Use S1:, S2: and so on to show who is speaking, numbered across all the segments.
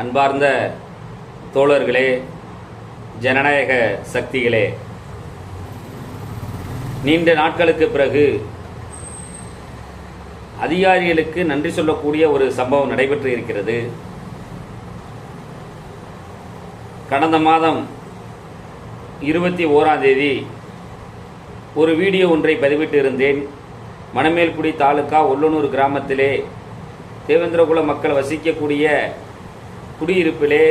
S1: அன்பார்ந்த தோழர்களே ஜனநாயக சக்திகளே நீண்ட நாட்களுக்கு பிறகு அதிகாரிகளுக்கு நன்றி சொல்லக்கூடிய ஒரு சம்பவம் நடைபெற்று இருக்கிறது. கடந்த மாதம் இருபத்தி ஓராம் தேதி ஒரு வீடியோ ஒன்றை பதிவிட்டு இருந்தேன். மணமேல்குடி தாலுகா ஒல்லனூர் கிராமத்திலே தேவேந்திரகுல மக்கள் வசிக்கக்கூடிய குடியிருப்பிலே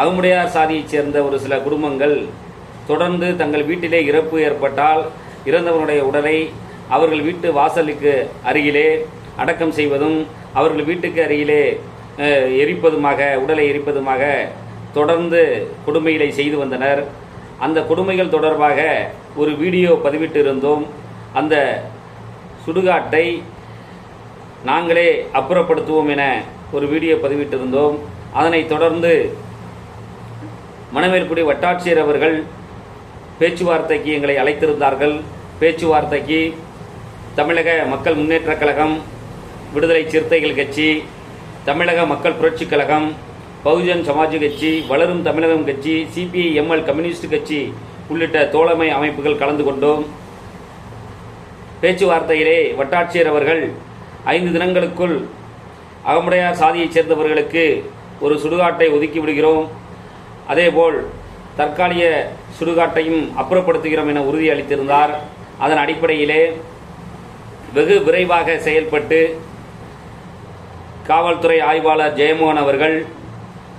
S1: அகமுடையார் சாதியைச் சேர்ந்த ஒரு சில குடும்பங்கள் தொடர்ந்து தங்கள் வீட்டிலே இறப்பு ஏற்பட்டால் இறந்தவனுடைய உடலை அவர்கள் வீட்டு வாசலுக்கு அருகிலே அடக்கம் செய்வதும் அவர்கள் வீட்டுக்கு அருகிலே எரிப்பதுமாக உடலை எரிப்பதுமாக தொடர்ந்து கொடுமைகளை செய்து வந்தனர். அந்த கொடுமைகள் தொடர்பாக ஒரு வீடியோ பதிவிட்டு இருந்தோம் அந்த சுடுகாட்டை நாங்களே அப்புறப்படுத்துவோம் என ஒரு வீடியோ பதிவிட்டிருந்தோம். அதனைத் தொடர்ந்து மணவேல்குடி வட்டாட்சியர் அவர்கள் பேச்சுவார்த்தைக்கு எங்களை அழைத்திருந்தார்கள். பேச்சுவார்த்தைக்கு தமிழக மக்கள் முன்னேற்றக் கழகம் விடுதலை சிறுத்தைகள் கட்சி தமிழக மக்கள் புரட்சிக் கழகம் பகுஜன் சமாஜ் கட்சி வளரும் தமிழகம் கட்சி சிபிஐ எம்எல் கம்யூனிஸ்ட் கட்சி உள்ளிட்ட தோழமை அமைப்புகள் கலந்து கொண்டோம். பேச்சுவார்த்தையிலே வட்டாட்சியர் அவர்கள் ஐந்து தினங்களுக்குள் அகமுடையார் சாதியைச் சேர்ந்தவர்களுக்கு ஒரு சுடுகாட்டை ஒதுக்கி விடுகிறோம். அதேபோல் தற்காலிக சுடுகாட்டையும் அப்புறப்படுத்துகிறோம் என உறுதியளித்திருந்தார் அதன் அடிப்படையிலே வெகு விரைவாக செயல்பட்டு காவல்துறை ஆய்வாளர் ஜெயமோகன் அவர்கள்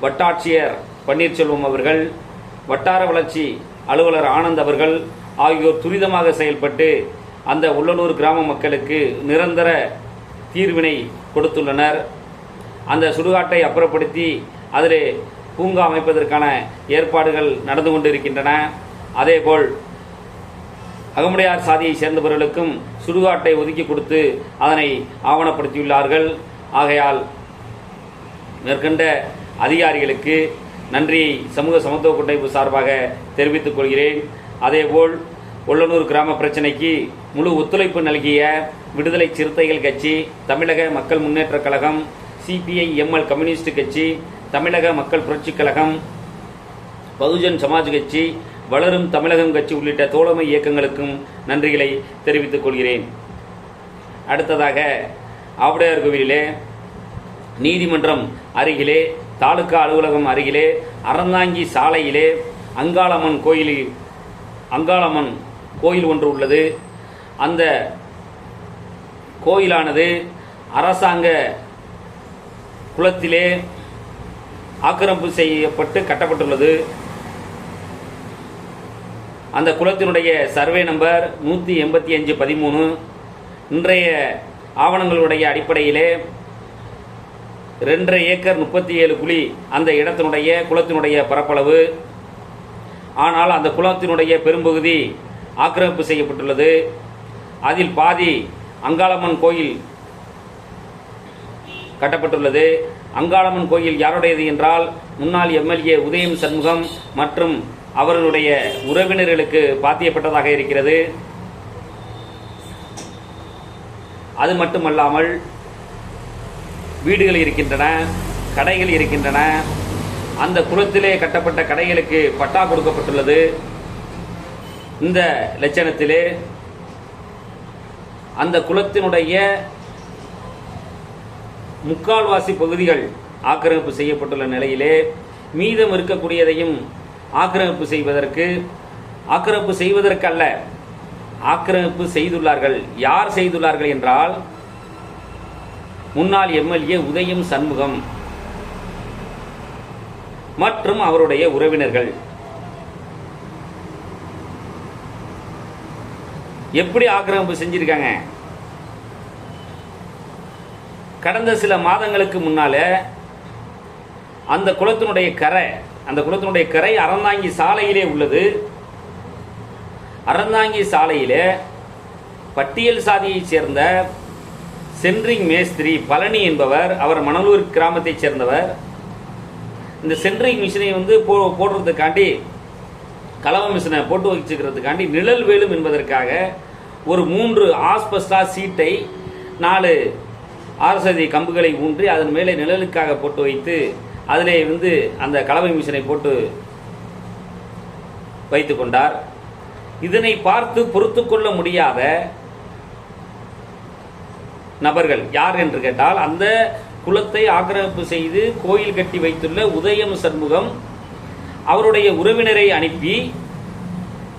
S1: வட்டாட்சியர் பன்னீர்செல்வம் அவர்கள் வட்டார வளர்ச்சி அலுவலர் ஆனந்த் அவர்கள் ஆகியோர் துரிதமாக செயல்பட்டு அந்த உள்ளலூர் கிராம மக்களுக்கு நிரந்தர தீர்வினை கொடுத்துள்ளனர். அந்த சுடுகாட்டை அப்புறப்படுத்தி அதில் பூங்கா அமைப்பதற்கான ஏற்பாடுகள் நடந்து கொண்டிருக்கின்றன. அதேபோல் அகமுடையார் சாதியை சேர்ந்தவர்களுக்கும் சுடுகாட்டை ஒதுக்கி கொடுத்து அதனை ஆவணப்படுத்தியுள்ளார்கள். ஆகையால் மேற்கண்ட அதிகாரிகளுக்கு நன்றியை சமூக சமத்துவ கூட்டமைப்பு சார்பாக தெரிவித்துக் கொள்கிறேன். அதேபோல் ஒல்லனூர் கிராம பிரச்சனைக்கு முழு ஒத்துழைப்பு நல்கிய விடுதலை சிறுத்தைகள் கட்சி தமிழக மக்கள் முன்னேற்றக் கழகம் சிபிஐ எம்எல் கம்யூனிஸ்ட் கட்சி தமிழக மக்கள் புரட்சிக் கழகம் பகுஜன் சமாஜ் கட்சி வளரும் தமிழகம் கட்சி உள்ளிட்ட தோழமை இயக்கங்களுக்கும் நன்றிகளை தெரிவித்துக் கொள்கிறேன். அடுத்ததாக ஆவுடையார் கோவிலிலே நீதிமன்றம் அருகிலே தாலுகா அலுவலகம் அருகிலே அறந்தாங்கி சாலையிலே அங்காளம்மன் கோயிலில் அங்காளம்மன் கோயில் ஒன்று உள்ளது. அந்த கோயிலானது அரசாங்க குளத்திலே ஆக்கிரமிப்பு செய்யப்பட்டு கட்டப்பட்டுள்ளது. அந்த குளத்தினுடைய சர்வே நம்பர் நூற்றி எண்பத்தி அஞ்சு பதிமூணு. இன்றைய ஆவணங்களுடைய அடிப்படையிலே ரெண்டரை ஏக்கர் முப்பத்தி ஏழு குழி அந்த இடத்தினுடைய குளத்தினுடைய பரப்பளவு. ஆனால் அந்த குளத்தினுடைய பெரும்பகுதி ஆக்கிரமிப்பு செய்யப்பட்டுள்ளது. அதில் பாதி அங்காளம்மன் கோயில் கட்டப்பட்டுள்ளது. அங்காளம்மன் கோயில் யாருடையது என்றால் முன்னாள் எம்எல்ஏ உதயம் சண்முகம் மற்றும் அவர்களுடைய உறவினர்களுக்கு பாத்தியப்பட்டதாக இருக்கிறது. அது மட்டுமல்லாமல் வீடுகள் இருக்கின்றன கடைகள் இருக்கின்றன. அந்த குளத்திலே கட்டப்பட்ட கடைகளுக்கு பட்டா கொடுக்கப்பட்டுள்ளது. இந்த லட்சணத்திலே அந்த குளத்தினுடைய முக்கால்வாசி பகுதிகள் ஆக்கிரமிப்பு செய்யப்பட்டுள்ள நிலையிலே மீதம் இருக்கக்கூடியதையும் ஆக்கிரமிப்பு செய்வதற்கு ஆக்கிரமிப்பு செய்வதற்கல்ல ஆக்கிரமிப்பு செய்துள்ளார்கள். யார் செய்துள்ளார்கள் என்றால் முன்னாள் எம்எல்ஏ உதயம் சண்முகம் மற்றும் அவருடைய உறவினர்கள். எப்படி ஆக்கிரமிப்பு செஞ்சிருக்காங்க? கடந்த சில மாதங்களுக்கு முன்னால அந்த குளத்தினுடைய கரை அந்த குளத்தினுடைய கரை அறந்தாங்கி சாலையிலே உள்ளது. அறந்தாங்கி சாலையிலே பட்டியல் சாதியைச் சேர்ந்த சென்ட்ரிங் மேஸ்திரி பழனி என்பவர் அவர் மணலூர் கிராமத்தைச் சேர்ந்தவர். இந்த சென்ட்ரிங் மிஷினை வந்து போ போடுறதுக்காண்டி கலவ மிஷினை போட்டு வச்சுக்கிறதுக்காண்டி நிழல் வேலும் என்பதற்காக ஒரு மூன்று ஆஸ்பஸ்டா சீட்டை நாலு ஆர்எஸ்எஸ்ஐ கம்புகளை ஊன்றி அதன் மேலே நிழலுக்காக போட்டு வைத்து அதிலே வந்து அந்த கலவை மிஷினை போட்டு வைத்து கொண்டார். இதனை பார்த்து பொறுத்து கொள்ள முடியாத நபர்கள் யார் என்று கேட்டால் அந்த குலத்தை ஆக்கிரமிப்பு செய்து கோயில் கட்டி வைத்துள்ள உதயம் சண்முகம் அவருடைய உறவினரை அனுப்பி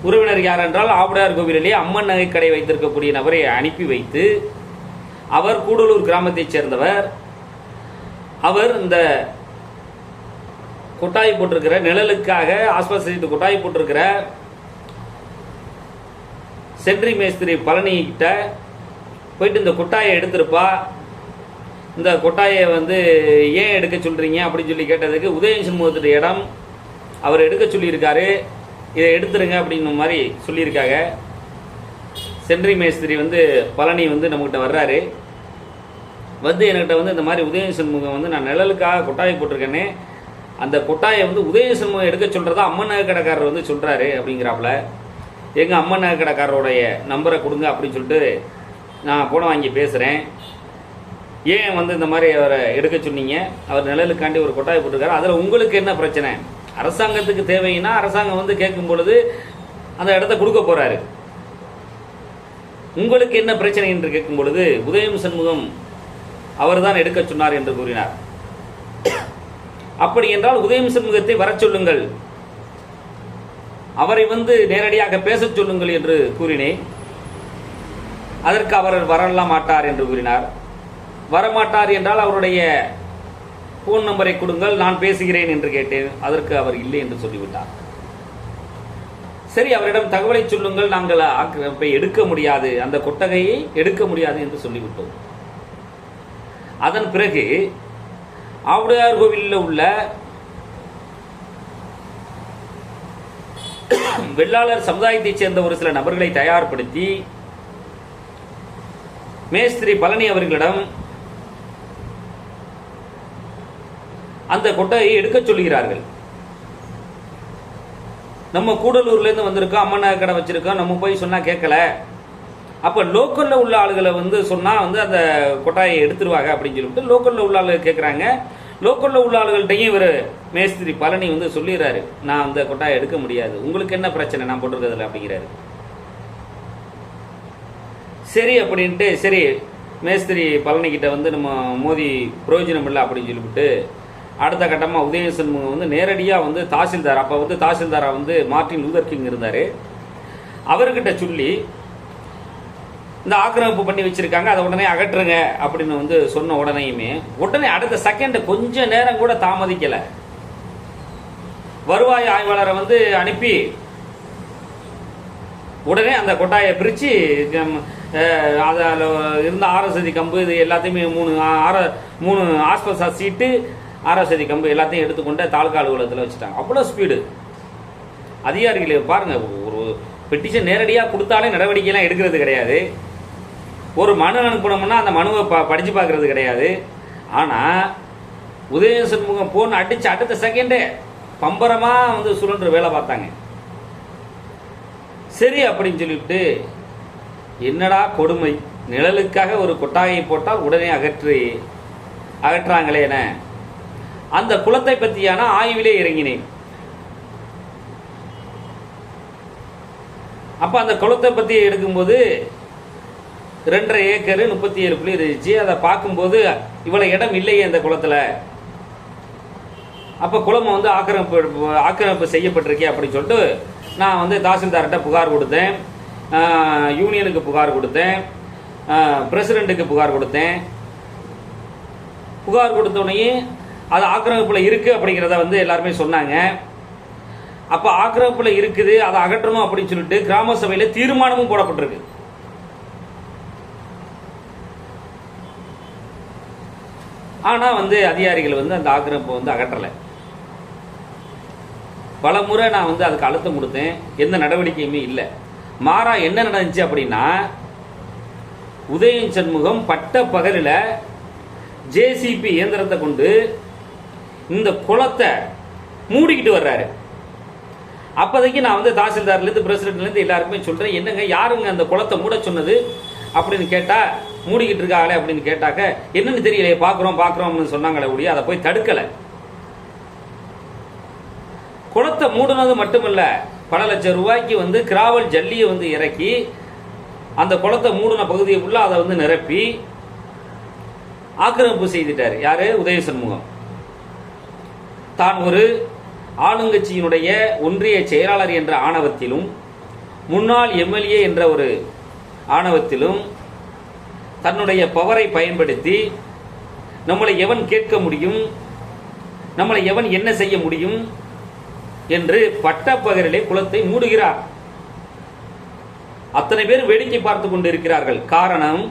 S1: உறவினர் யார் என்றால் ஆவுடையார் கோவிலிலே அம்மன் நகை கடை வைத்திருக்கக்கூடிய நபரை அனுப்பி வைத்து அவர் கூடலூர் கிராமத்தைச் சேர்ந்தவர். அவர் இந்த கொட்டாய் போட்டிருக்கிற நிழலுக்காக ஆஸ்பத்திரி கொட்டாய் போட்டிருக்கிற சென்ட்ரி மேஸ்திரி பழனிக்கிட்ட போயிட்டு இந்த கொட்டாயை எடுத்திருப்பா. இந்த கொட்டாயை வந்து ஏன் எடுக்க சொல்கிறீங்க அப்படின்னு சொல்லி கேட்டதுக்கு உதயன் சண்முகத்துடைய இடம் அவர் எடுக்க சொல்லியிருக்காரு. இதை எடுத்துருங்க அப்படிங்கிற மாதிரி சொல்லியிருக்காங்க. சென்றி மேஸ்திரி வந்து பழனி வந்து நம்மகிட்ட வர்றாரு. வந்து என்கிட்ட வந்து இந்த மாதிரி உதய சண்முகம் வந்து நான் நிழலுக்காக கொட்டாய் போட்டிருக்கேனே அந்த கொட்டாயை வந்து உதய சண்முகம் எடுக்க சொல்கிறதா அம்மன் நகை கடைக்காரர் வந்து சொல்கிறாரு அப்படிங்கிறாப்புல. எங்கள் அம்மன் நகை கடைக்காரருடைய நம்பரை கொடுங்க அப்படின்னு சொல்லிட்டு நான் போன வாங்கி பேசுகிறேன் ஏன் வந்து இந்த மாதிரி அவரை எடுக்க சொன்னீங்க? அவர் நிழலுக்காண்டி ஒரு கொட்டாயை போட்டிருக்காரு. அதில் உங்களுக்கு என்ன பிரச்சனை? அரசாங்கத்துக்கு தேவைன்னா அரசாங்கம் வந்து கேட்கும் பொழுது அந்த இடத்த கொடுக்க போகிறாரு உங்களுக்கு என்ன பிரச்சனை என்று கேட்கும் பொழுது உதயம் சண்முகம் அவர்தான் எடுக்க சொன்னார் என்று கூறினார். அப்படி என்றால் உதயம் சண்முகத்தை வரச் சொல்லுங்கள். அவரை வந்து நேரடியாக பேசச் சொல்லுங்கள் என்று கூறினேன். அதற்கு அவர் வரலாம் மாட்டார் என்று கூறினார். வரமாட்டார் என்றால் அவருடைய போன் நம்பரை கொடுங்கள் நான் பேசுகிறேன் என்று கேட்டேன். அதற்கு அவர் இல்லை என்று சொல்லிவிட்டார். சரி அவரிடம் தகவலை சொல்லுங்கள். நாங்கள் ஆக்கிரமிப்பை எடுக்க முடியாது. அந்த கொட்டகையை எடுக்க முடியாது என்று சொல்லிவிட்டோம். அதன் பிறகு ஆவுடையார் கோவிலில் உள்ள வெள்ளாளர் சமுதாயத்தைச் சேர்ந்த ஒரு சில நபர்களை தயார்படுத்தி மேஸ்திரி பழனி அவர்களிடம் அந்த கொட்டையை எடுக்க சொல்கிறார்கள் நம்ம கூடலூர்லேருந்து வந்திருக்கோம் அம்மன் கடை வச்சுருக்கோம் நம்ம போய் சொன்னால் கேட்கல. அப்போ லோக்கலில் உள்ள ஆளுகளை வந்து சொன்னால் வந்து அந்த கொட்டாயை எடுத்துருவாங்க அப்படின்னு சொல்லிட்டு லோக்கலில் உள்ள ஆளுகள் கேட்குறாங்க லோக்கலில் உள்ள ஆளுகள்கிட்டையும் இவர் மேஸ்திரி பழனி வந்து சொல்லிடுறாரு நான் அந்த கொட்டாயை எடுக்க முடியாது. உங்களுக்கு என்ன பிரச்சனை? நான் போட்டிருக்கிறதுல அப்படிங்கிறாரு. சரி அப்படின்ட்டு சரி மேஸ்திரி பழனிக்கிட்ட வந்து நம்ம மோதி பிரயோஜனம் இல்லை அப்படின்னு சொல்லிவிட்டு அடுத்த கட்டமாக உதயசண்முகம் வந்து நேரடியாக வந்து தாசில்தார் அப்போ வந்து தாசில்தாரா வந்து மார்ட்டின் லூதர் கிங் இருந்தார். அவர்கிட்ட சொல்லி இந்த ஆக்கிரமிப்பு பண்ணி வச்சுருக்காங்க அதை உடனே அகற்றுங்க அப்படின்னு வந்து சொன்ன உடனேயுமே உடனே அடுத்த செகண்ட் கொஞ்சம் நேரம் கூட தாமதிக்கலை. வருவாய் ஆய்வாளரை வந்து அனுப்பி உடனே அந்த கொட்டாயை பிரித்து அதில் இருந்த ஆரசதி கம்பு இது எல்லாத்தையுமே மூணு ஆர மூணு ஆஸ்பசா சீட்டு ஆரசதி கம்பு எல்லாத்தையும் எடுத்துக்கொண்டு தாலுகா அலுவலகத்தில் வச்சுட்டாங்க. அவ்வளோ ஸ்பீடு அதிகாரிகள் பாருங்கள் ஒரு பெட்டிஷன் நேரடியாக கொடுத்தாலே நடவடிக்கைலாம் எடுக்கிறது கிடையாது. ஒரு மனு அனுப்பணும்னா அந்த மனுவை ப படித்து பார்க்கறது கிடையாது. ஆனால் உதய சண்முகம் போன் அடித்து அடுத்த செகண்டே பம்பரமாக வந்து சுழன்று வேலை பார்த்தாங்க. சரி அப்படின்னு சொல்லிவிட்டு என்னடா கொடுமை? நிழலுக்காக ஒரு கொட்டாயை போட்டால் உடனே அகற்றி அகற்றாங்களே என்ன அந்த குளத்தை பற்றியான ஆய்விலே இறங்கினேன். அப்ப அந்த குளத்தை பத்தி எடுக்கும்போது ரெண்டரை ஏக்கர் முப்பத்தி ஏழு புள்ளி இருந்துச்சு. அதை பார்க்கும்போது இவ்வளவு இடம் இல்லையே அந்த குளத்துல. அப்ப குளம் வந்து ஆக்கிரமிப்பு ஆக்கிரமிப்பு செய்யப்பட்டிருக்கே அப்படின்னு சொல்லிட்டு நான் வந்து தாசில்தார்கிட்ட புகார் கொடுத்தேன். யூனியனுக்கு புகார் கொடுத்தேன். பிரசிடெண்ட்டுக்கு புகார் கொடுத்தேன். புகார் கொடுத்த உடனே அது ஆக்கிரமிப்பில் இருக்கு அப்படிங்கிறத வந்து எல்லாருமே சொன்னாங்க. அப்போ ஆக்கிரமிப்பில் இருக்குது அதை அகற்றணும் அப்படின்னு சொல்லிட்டு கிராம சபையில் தீர்மானமும் போடப்பட்டிருக்கு. ஆனால் வந்து அதிகாரிகள் வந்து அந்த ஆக்கிரமிப்பை வந்து அகற்றலை. பல முறை நான் வந்து அதுக்கு அழுத்தம் கொடுத்தேன். எந்த நடவடிக்கையுமே இல்லை. மாறா என்ன நடந்துச்சு அப்படின்னா உதயன் சண்முகம் பட்ட பகலில் ஜேசிபி இயந்திரத்தை கொண்டு இந்த குளத்தை மூடிக்கிட்டு வர்றாரு. அப்போதைக்கு நான் வந்து தாசில்தார்லேருந்து பிரசிடென்ட்லேருந்து எல்லாருக்குமே சொல்கிறேன் என்னங்க யாருங்க அந்த குளத்தை மூட சொன்னது அப்படின்னு கேட்டால் மூடிக்கிட்டு இருக்காங்களே அப்படின்னு கேட்டாக்க என்னன்னு தெரியலையே பார்க்குறோம் பார்க்குறோம்னு சொன்னாங்களே ஒழிய அதை போய் தடுக்கலை. குளத்தை மூடினது மட்டுமல்ல பல லட்சம் ரூபாய்க்கு வந்து கிராவல் ஜல்லியை வந்து இறக்கி அந்த குளத்தை மூடின பகுதியை உள்ள அதை வந்து நிரப்பி ஆக்கிரமிப்பு செய்துட்டார். யாரு? உதய சண்முகம் தான் ஒரு ஆளுங்கட்சியினுடைய ஒன்றிய செயலாளர் என்ற ஆணவத்திலும் முன்னாள் எம்எல்ஏ என்ற ஒரு ஆணவத்திலும் தன்னுடைய பவரை பயன்படுத்தி நம்மளை எவன் கேட்க முடியும் நம்மளை எவன் என்ன செய்ய முடியும் என்று பட்டப்பகரிலே குளத்தை மூடுகிறார். அத்தனை பேர் வேடிக்கை பார்த்து கொண்டிருக்கிறார்கள். காரணம்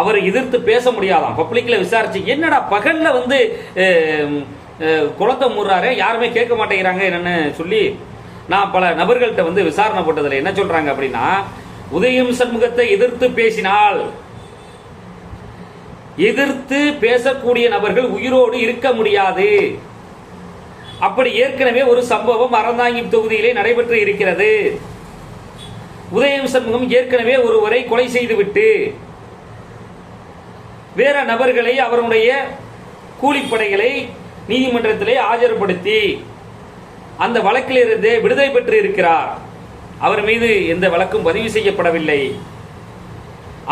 S1: அவரை எதிர்த்து பேச முடியாதாம். பப்ளிக்ல விசாரிச்சு என்னடா பகல்ல வந்து குளத்தை மூடுறாரு யாருமே கேட்க மாட்டேங்கிறாங்க என்னன்னு சொல்லி நான் பல நபர்கள்ட்ட வந்து விசாரணை போட்டதில் என்ன சொல்றாங்க அப்படின்னா உதயம் சண்முகத்தை எதிர்த்து பேசினால் எதிர்த்து பேசக்கூடிய நபர்கள் உயிரோடு இருக்க முடியாது. அப்படி ஏற்கனவே ஒரு சம்பவம் அறந்தாங்கி தொகுதியிலே நடைபெற்று இருக்கிறது. உதயம் சண்முகம் ஏற்கனவே ஒருவரை கொலை செய்துவிட்டு வேற நபர்களை அவருடைய கூலிப்படைகளை நீதிமன்றத்திலே ஆஜர்படுத்தி அந்த வழக்கிலிருந்து விடுதலை பெற்று இருக்கிறார் அவர் மீது எந்த வழக்கும் பதிவு செய்யப்படவில்லை.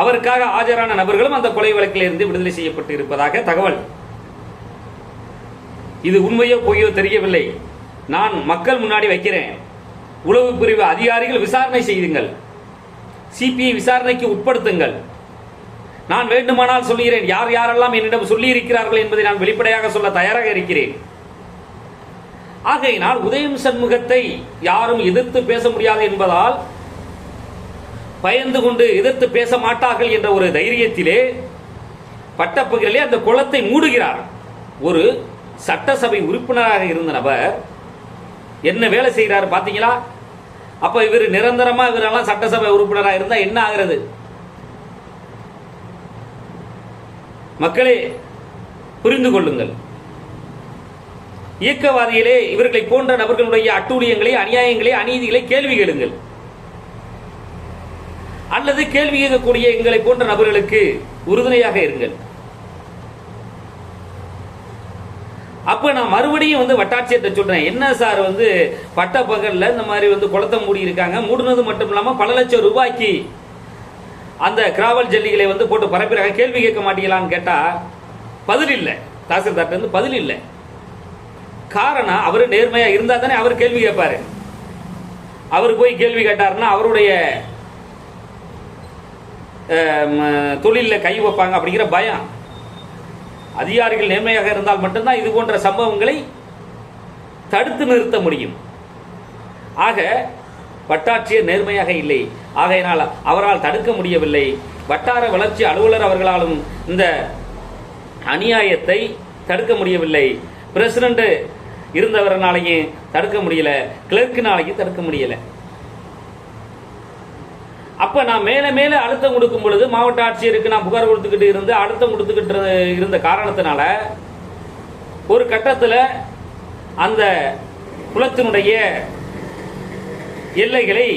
S1: அவருக்காக ஆஜரான நபர்களும் அந்த கொலை வழக்கிலிருந்து விடுதலை செய்யப்பட்டு இருப்பதாக தகவல். இது உண்மையோ பொய்யோ தெரியவில்லை. நான் மக்கள் முன்னாடி வைக்கிறேன். உளவு பிரிவு அதிகாரிகள் விசாரணை செய்யுங்கள் சிபிஐ விசாரணைக்கு உட்படுத்துங்கள். நான் வேண்டுமானால் சொல்லுகிறேன். யார் யாரெல்லாம் என்னிடம் சொல்லி இருக்கிறார்கள் என்பதை நான் வெளிப்படையாக சொல்ல தயாராக இருக்கிறேன். ஆகையினால் உதயம் சண்முகத்தை யாரும் எதிர்த்து பேச முடியாது என்பதால் பயந்து கொண்டு எதிர்த்து பேச மாட்டார்கள் என்ற ஒரு தைரியத்திலே பட்டப்பகலிலே அந்த குளத்தை மூடுகிறார். ஒரு சட்டசபை உறுப்பினராக இருந்த நபர் என்ன வேலை செய்கிறார் பார்த்தீங்களா? அப்ப இவர் நிரந்தரமா இவரெல்லாம் சட்டசபை உறுப்பினராக இருந்தால் என்ன ஆகிறது? மக்களே புரிந்து கொள்ளுங்கள். இயக்கவாதிகளே இவர்களை போன்ற நபர்களுடைய அட்டூழியங்களை அநியாயங்களை அநீதிகளை கேள்வி கேளுங்கள். அல்லது கேள்வி கேட்கக்கூடிய எங்களை போன்ற நபர்களுக்கு உறுதுணையாக இருங்கள். அப்ப நான் மறுபடியும் வந்து வட்டாட்சியத்தை சொல்றேன். என்ன சார் வந்து பட்ட பகல்ல இந்த மாதிரி வந்து குளத்தை மூடி இருக்காங்க மூடுனது மட்டும் இல்லாம பல லட்சம் ரூபாய்க்கு அந்த கிராவல் ஜல்லிகளை வந்து போட்டு பரப்பிறாங்க. கேள்வி கேட்க மாட்டீங்களான்னு கேட்டா பதில் இல்லை. தாசில்தார்ட்ட வந்து பதில் இல்லை. காரணம் அவர் நேர்மையா இருந்தா தானே அவர் கேள்வி கேட்பாரு. அவர் போய் கேள்வி கேட்டாருன்னா அவருடைய தொழிலில் கை வைப்பாங்க அப்படிங்கிற பயம். அதிகாரிகள் நேர்மையாக இருந்தால் மட்டும்தான் இது போன்ற சம்பவங்களை தடுத்து நிறுத்த முடியும். ஆக வட்டாட்சியர் நேர்மையாக இல்லை. ஆகையினால் அவரால் தடுக்க முடியவில்லை. வட்டார வளர்ச்சி அலுவலர் அவர்களாலும் இந்த அநியாயத்தை தடுக்க முடியவில்லை. பிரசிடண்ட் இருந்தவரனாலையும் தடுக்க முடியல. கிளர்க்கினாலையும் தடுக்க முடியல. அப்ப நான் மேல மேல அழுத்தம் கொடுக்கும் பொழுது மாவட்ட ஆட்சியருக்கு நான் புகார் கொடுத்துக்கிட்டு இருந்து அழுத்தம் கொடுத்துக்கிட்டு இருந்த காரணத்தினால ஒரு கட்டத்தில் அந்த குளத்தினுடைய எல்லைகளை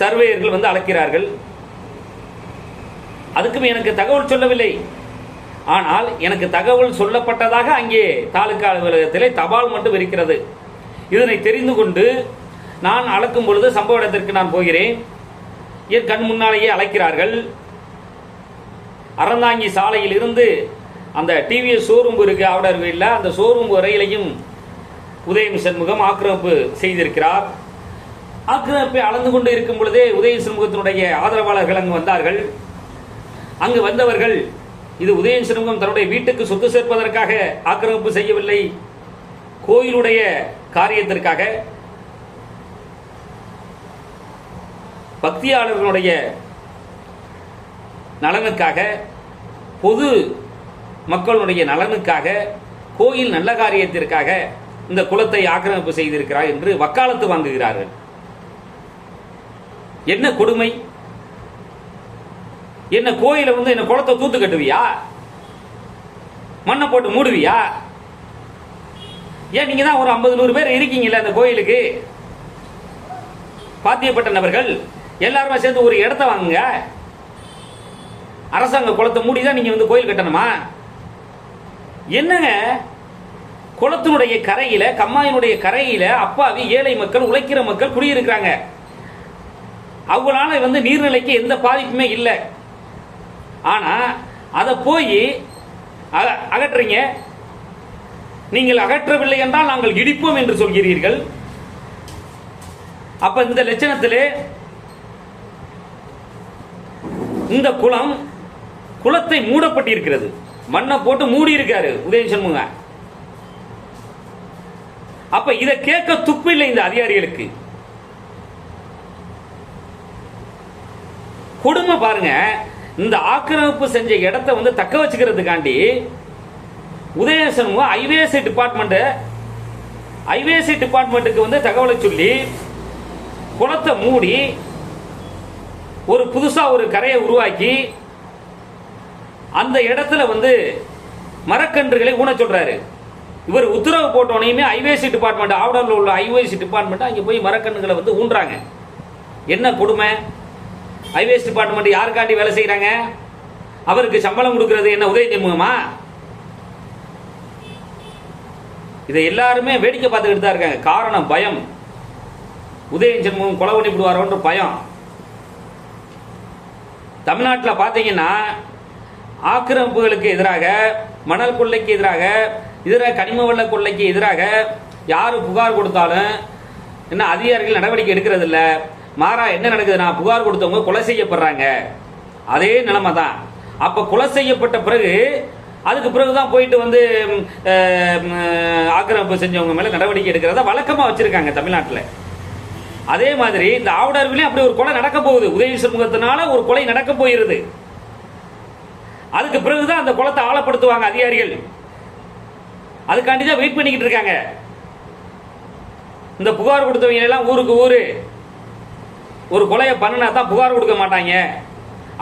S1: சர்வேயர்கள் வந்து அழைக்கிறார்கள் அதுக்கும் எனக்கு தகவல் சொல்லவில்லை. ஆனால் எனக்கு தகவல் சொல்லப்பட்டதாக அங்கே தாலுகா அலுவலகத்திலே தபால் மட்டும் இருக்கிறது. இதனை தெரிந்து கொண்டு நான் அளக்கும் பொழுது சம்பவ இடத்திற்கு நான் போகிறேன். என் கண் முன்னாலேயே அழைக்கிறார்கள். அறந்தாங்கி சாலையில் இருந்து அந்த டிவிஎஸ் ஷோரூம் இருக்கு ஆவடர் வீட்டில் அந்த ஷோரூம் வரையிலையும் உதயம் சண்முகம் ஆக்கிரமிப்பு செய்திருக்கிறார். ஆக்கிரமிப்பை அளந்து கொண்டு இருக்கும் பொழுதே உதய சண்முகத்தினுடைய ஆதரவாளர்கள் அங்கு வந்தார்கள். அங்கு வந்தவர்கள் இது உதயன் சண்முகம் தன்னுடைய வீட்டுக்கு சொத்து சேர்ப்பதற்காக ஆக்கிரமிப்பு செய்யவில்லை. கோயிலுடைய காரியத்திற்காக. பக்தியாளர்களுடைய நலனுக்காக பொது மக்களுடைய நலனுக்காக கோயில் நல்ல காரியத்திற்காக இந்த குலத்தை ஆக்கிரமிப்பு செய்திருக்கிறார் என்று வக்காலத்து வாங்குகிறார்கள். என்ன கொடுமை? என்ன கோயில வந்து என்ன குளத்தை தூத்து கட்டுவியா? மண்ணை போட்டு மூடுவியா? ஏன் நீங்க தான் ஒரு ஐம்பது நூறு பேர் இருக்கீங்கல்ல அந்த கோயிலுக்கு? பாத்தியப்பட்ட நபர்கள் எல்லாருமே சேர்ந்து ஒரு இடத்த வாங்குங்க. அரசாங்க குளத்தை மூடி தான் நீங்க வந்து கோயில் கட்டணுமா? என்னங்க? குளத்தினுடைய கரையில கம்மாயினுடைய கரையில அப்பாவி ஏழை மக்கள் உழைக்கிற மக்கள் குடியிருக்கிறாங்க. அவங்களால வந்து நீர்நிலைக்கு எந்த பாதிப்புமே இல்லை. ஆனா அதை போய் அக- அகற்றுறீங்க. நீங்கள் அகற்றவில்லை என்றால் நாங்கள் இடிப்போம் என்று சொல்கிறீர்கள். அப்ப இந்த லட்சணத்திலே இந்த குளம் குளத்தை மூடப்பட்டிருக்கிறது. மண்ணை போட்டு மூடி இருக்காரு உதய சண்முக அப்ப இதை கேட்க துப்பு இல்லை இந்த அதிகாரிகளுக்கு. கொடுமை பாருங்க இந்த ஆக்கிரமிப்பு செஞ்ச இடத்தை வந்து தக்க வச்சுக்கிறதுக்காண்டி உதயசன் ஐவேசி டிபார்ட்மெண்ட் ஐவேசி டிபார்ட்மெண்ட்டுக்கு வந்து தகவலை சொல்லி குளத்தை மூடி ஒரு புதுசாக ஒரு கரையை உருவாக்கி அந்த இடத்துல வந்து மரக்கன்றுகளை ஊன சொல்றாரு. இவர் உத்தரவு போட்டோனையுமே ஐவேசி டிபார்ட்மெண்ட் ஆவடரில் உள்ள ஐவேசி டிபார்ட்மெண்ட் அங்கே போய் மரக்கண்ணுகளை வந்து ஊன்றாங்க. என்ன கொடுமை? ஐவேசி டிபார்ட்மெண்ட் யாருக்காண்டி வேலை செய்கிறாங்க அவருக்கு சம்பளம் கொடுக்கறது என்ன உதய சண்முகமா இதை எல்லாருமே வேடிக்கை பார்த்துக்கிட்டு தான் இருக்காங்க. காரணம் பயம். உதய ஜென்மம் கொலை பண்ணி விடுவாரோன்ற பயம். தமிழ்நாட்டில் பார்த்தீங்கன்னா ஆக்கிரமிப்புகளுக்கு எதிராக மணல் கொள்ளைக்கு எதிராக இதர கனிம வள கொள்ளைக்கு எதிராக யார் புகார் கொடுத்தாலும் என்ன அதிகாரிகள் நடவடிக்கை எடுக்கிறது இல்லை மாறா என்ன நடக்குதுன்னா புகார் கொடுத்தவங்க கொலை செய்யப்படுறாங்க. அதே நிலைமை தான் அப்போ கொலை செய்யப்பட்ட பிறகு அதுக்கு பிறகு தான் போயிட்டு வந்து ஆக்கிரமிப்பு செஞ்சவங்க மேலே நடவடிக்கை எடுக்கிறத வழக்கமாக வச்சுருக்காங்க தமிழ்நாட்டில். அதே மாதிரி இந்த ஆவுடார்விலையும் அப்படி ஒரு கொலை நடக்க போகுது. உதவி சமூகத்தினால ஒரு கொலை நடக்க போயிருது அதுக்கு பிறகுதான் அந்த குளத்தை ஆழப்படுத்துவாங்க அதிகாரிகள். அதுக்காண்டி தான் வெயிட் பண்ணிக்கிட்டு இருக்காங்க. இந்த புகார் கொடுத்தவங்க எல்லாம் ஊருக்கு ஊரு. ஒரு கொலையை பண்ணினா தான் புகார் கொடுக்க மாட்டாங்க.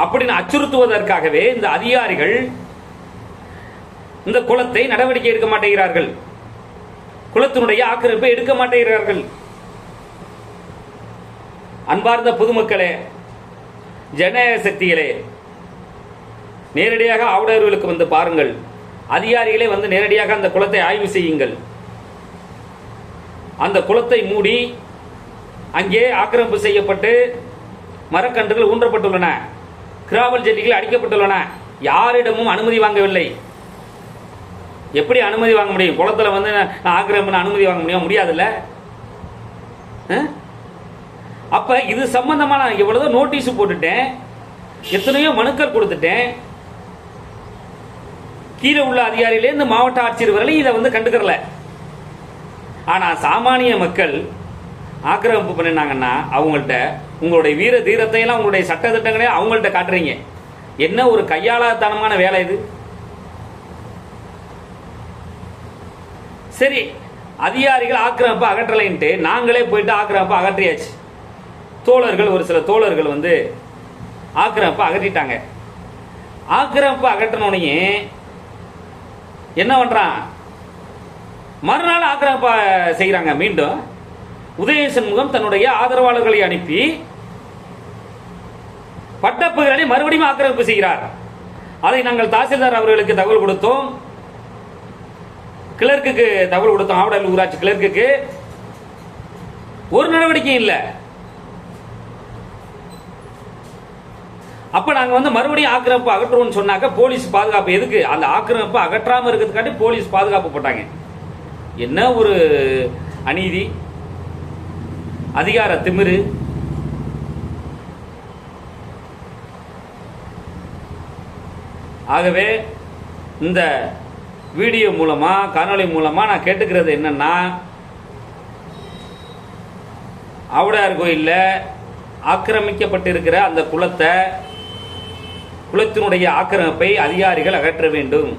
S1: அப்படின்னு அச்சுறுத்துவதற்காகவே இந்த அதிகாரிகள் இந்த குளத்தை நடவடிக்கை எடுக்க மாட்டேங்கிறார்கள். குளத்தினுடைய ஆக்கிரமிப்பை எடுக்க மாட்டேங்கிறார்கள். அன்பார்ந்த பொதுமக்களே ஜனநாயக சக்திகளே நேரடியாக ஆவுடையர்களுக்கு வந்து பாருங்கள். அதிகாரிகளே வந்து நேரடியாக அந்த குளத்தை ஆய்வு செய்யுங்கள். அந்த குளத்தை மூடி அங்கே ஆக்கிரமிப்பு செய்யப்பட்டு மரக்கன்றுகள் ஊன்றப்பட்டுள்ளன. கிராவல் ஜெட்டிகள் அடிக்கப்பட்டுள்ளன. யாரிடமும் அனுமதி வாங்கவில்லை. எப்படி அனுமதி வாங்க முடியும்? குளத்தில் வந்து நான் ஆக்கிரமிப்பு அனுமதி வாங்க முடியும்? முடியாதுல்ல? அப்போ அப்ப இது சம்பந்தமா நான் எவ்வளவு நோட்டீஸ் போட்டுட்டேன். எத்தனையோ மனுக்கள் கொடுத்துட்டேன். கீழே உள்ள அதிகாரியிலேருந்து மாவட்ட ஆட்சியர் வரையிலும் இதை வந்து கண்டுக்கிறல. ஆனால் சாமானிய மக்கள் ஆக்கிரமிப்பு பண்ணினாங்கன்னா அவங்கள்ட்ட உங்களுடைய வீர தீரத்தையெல்லாம் உங்களுடைய சட்ட அவங்கள்ட்ட காட்டுறீங்க. என்ன ஒரு கையாளாத்தனமான வேலை இது? சரி அதிகாரிகள் ஆக்கிரமிப்பு அகற்றலைன்ட்டு நாங்களே போயிட்டு ஆக்கிரமிப்பு அகற்றியாச்சு. தோழர்கள் ஒரு சில தோழர்கள் வந்து ஆக்கிரமிப்பு அகற்றிட்டாங்க. ஆக்கிரமிப்பு அகற்றினோடனே என்ன பண்றான்? மறுநாள் ஆக்கிரமிப்பு செய்கிறாங்க மீண்டும் உதய சண்முகம் தன்னுடைய ஆதரவாளர்களை அனுப்பி பட்டப்பகுதிகளை மறுபடியும் ஆக்கிரமிப்பு செய்கிறார். அதை நாங்கள் தாசில்தார் அவர்களுக்கு தகவல் கொடுத்தோம். கிளர்க்குக்கு தகவல் கொடுத்தோம். ஆவடல் ஊராட்சி கிளர்க்குக்கு. ஒரு நடவடிக்கையும் இல்லை. அப்ப நாங்க வந்து மறுபடியும் ஆக்கிரமிப்பு அகற்றுவோம்னு சொன்னாக்க போலீஸ் பாதுகாப்பு எதுக்கு? அந்த ஆக்கிரமிப்பு அகற்றாம இருக்கிறதுக்காண்டி போலீஸ் பாதுகாப்பு போட்டாங்க. என்ன ஒரு அநீதி? அதிகார திமிரு. ஆகவே இந்த வீடியோ மூலமா காணொலி மூலமா நான் கேட்டுக்கிறது என்னன்னா ஆவுடையார் கோயிலில் ஆக்கிரமிக்கப்பட்டிருக்கிற அந்த குளத்தை குளத்தினுடைய ஆக்கிரமிப்பை அதிகாரிகள் அகற்ற வேண்டும்.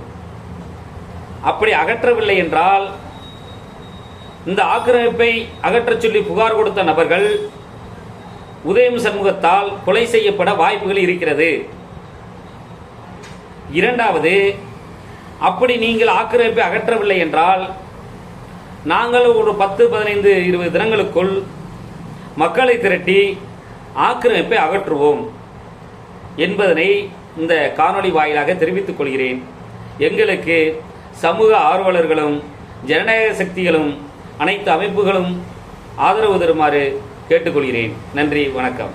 S1: அப்படி அகற்றவில்லை என்றால் இந்த ஆக்கிரமிப்பை அகற்றச் சொல்லி புகார் கொடுத்த நபர்கள் உதயம் சண்முகத்தால் கொலை செய்யப்பட வாய்ப்புகள் இருக்கிறது. இரண்டாவது அப்படி நீங்கள் ஆக்கிரமிப்பை அகற்றவில்லை என்றால் நாங்கள் ஒரு பத்து பதினைந்து இருபது தினங்களுக்குள் மக்களை திரட்டி ஆக்கிரமிப்பை அகற்றுவோம் என்பதனை இந்த காணொளி வாயிலாக தெரிவித்துக் கொள்கிறேன். எங்களுக்கு சமூக ஆர்வலர்களும் ஜனநாயக சக்திகளும் அனைத்து அமைப்புகளும் ஆதரவு தருமாறு கேட்டுக்கொள்கிறேன். நன்றி வணக்கம்.